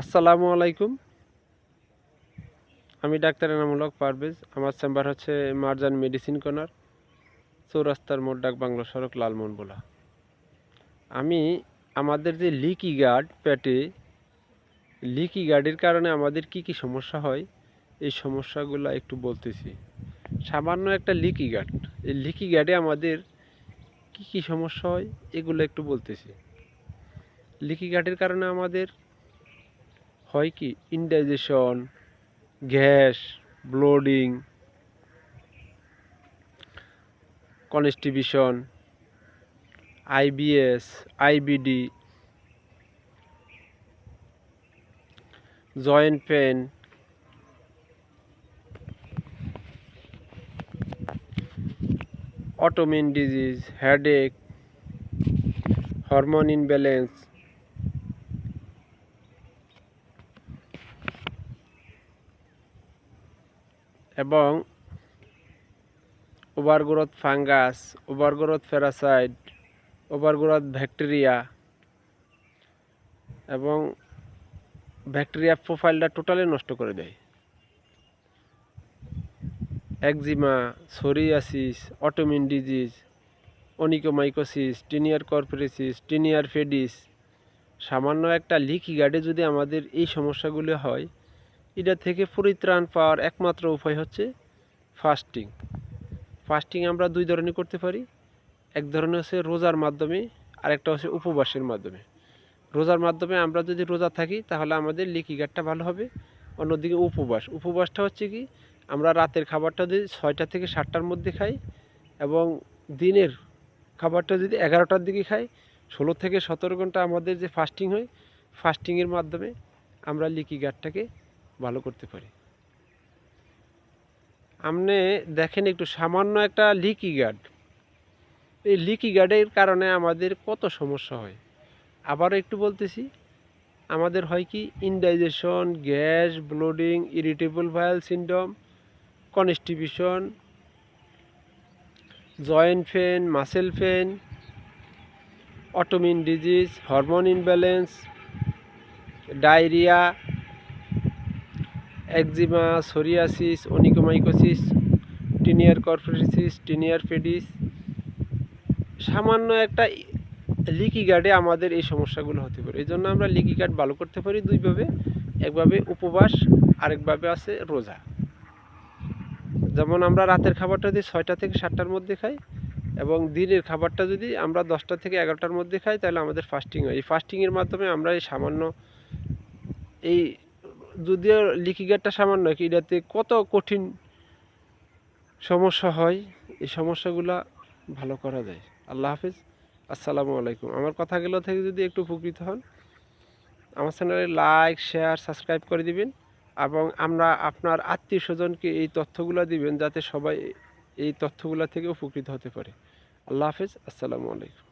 আসসালামু আলাইকুম। আমি ডাক্তার এনামূলক পারভেজ। আমার চেম্বার হচ্ছে মারজান মেডিসিন কর্নার, চৌরাস্তার মোড় ডাক বাংলা সড়ক, লালমোহনবোলা। আমি আমাদের যে লিকি গার্ড পেটে, লিকি গার্ডের কারণে আমাদের কি কি সমস্যা হয়, এই সমস্যাগুলো একটু বলতেছি। সামান্য একটা লিকি গার্ড, এই লিকি গার্ডে আমাদের কি কি সমস্যা হয়, এগুলো একটু বলতেছি। লিকি গার্ডের কারণে আমাদের হয় কি? Indigestion gas bloating constipation IBS IBD joint pain autoimmune disease headache hormone imbalance এবং overgrowth fungus, overgrowth parasite, overgrowth bacteria এবং ব্যাকটেরিয়া প্রোফাইলটা টোটালি নষ্ট করে দেয়। Eczema, psoriasis autoimmune disease onychomycosis, টিনিয়ার corporis, টিনিয়ার pedis, সামান্য একটা লিকি গার্ডে যদি আমাদের এই সমস্যাগুলো হয় এটা থেকে পরিত্রাণ পাওয়ার একমাত্র উপায় হচ্ছে ফাস্টিং ফাস্টিং আমরা দুই ধরনের করতে পারি। এক ধরনের হচ্ছে রোজার মাধ্যমে, আরেকটা হচ্ছে উপবাসের মাধ্যমে। রোজার মাধ্যমে আমরা যদি রোজা থাকি, তাহলে আমাদের লিকি গার্ডটা ভালো হবে। অন্যদিকে উপবাস। উপবাসটা হচ্ছে কি, আমরা রাতের খাবারটা যদি ছয়টা থেকে সাতটার মধ্যে খাই এবং দিনের খাবারটা যদি এগারোটার দিকে খাই, ষোলো থেকে সতেরো ঘণ্টা আমাদের যে ফাস্টিং হয় ফাস্টিংয়ের মাধ্যমে আমরা লিকি গার্ডটাকে ভালো করতে পারি। আপনি দেখেন একটু সামান্য একটা লিকি গার্ড এই লিকি গার্ডের কারণে আমাদের কত সমস্যা হয়। আবারও একটু বলতেছি, আমাদের হয় কি indigestion gas bloating irritable bowel syndrome constipation joint pain muscle pain autoimmune disease hormone imbalance diarrhoea eczema, psoriasis, onychomycosis, টিনিয়ার corporis, টিনিয়ার pedis. সামান্য একটা লিকি গার্ডে আমাদের এই সমস্যাগুলো হতে পারে। এই জন্য আমরা লিকি গার্ড ভালো করতে পারি দুইভাবে। একভাবে উপবাস, আরেকভাবে আছে রোজা। যেমন আমরা রাতের খাবারটা যদি ছয়টা থেকে সাতটার মধ্যে খাই এবং দিনের খাবারটা যদি আমরা দশটা থেকে এগারোটার মধ্যে খাই, তাহলে আমাদের ফাস্টিং হয়। এই ফাস্টিংয়ের মাধ্যমে আমরা এই সামান্য এই যদিও লিকি গার্ডটা সামান্য এটাতে কত কঠিন সমস্যা হয়, এই সমস্যাগুলো ভালো করা যায়। আল্লাহ হাফিজ। আসসালামু আলাইকুম। আমার কথাগুলো থেকে যদি একটু উপকৃত হন, আমার চ্যানেলে লাইক, শেয়ার, সাবস্ক্রাইব করে দিবেন এবং আমরা আপনার আত্মীয় স্বজনকে এই তথ্যগুলো দিবেন যাতে সবাই এই তথ্যগুলো থেকে উপকৃত হতে পারে। আল্লাহ হাফিজ। আসসালামু আলাইকুম।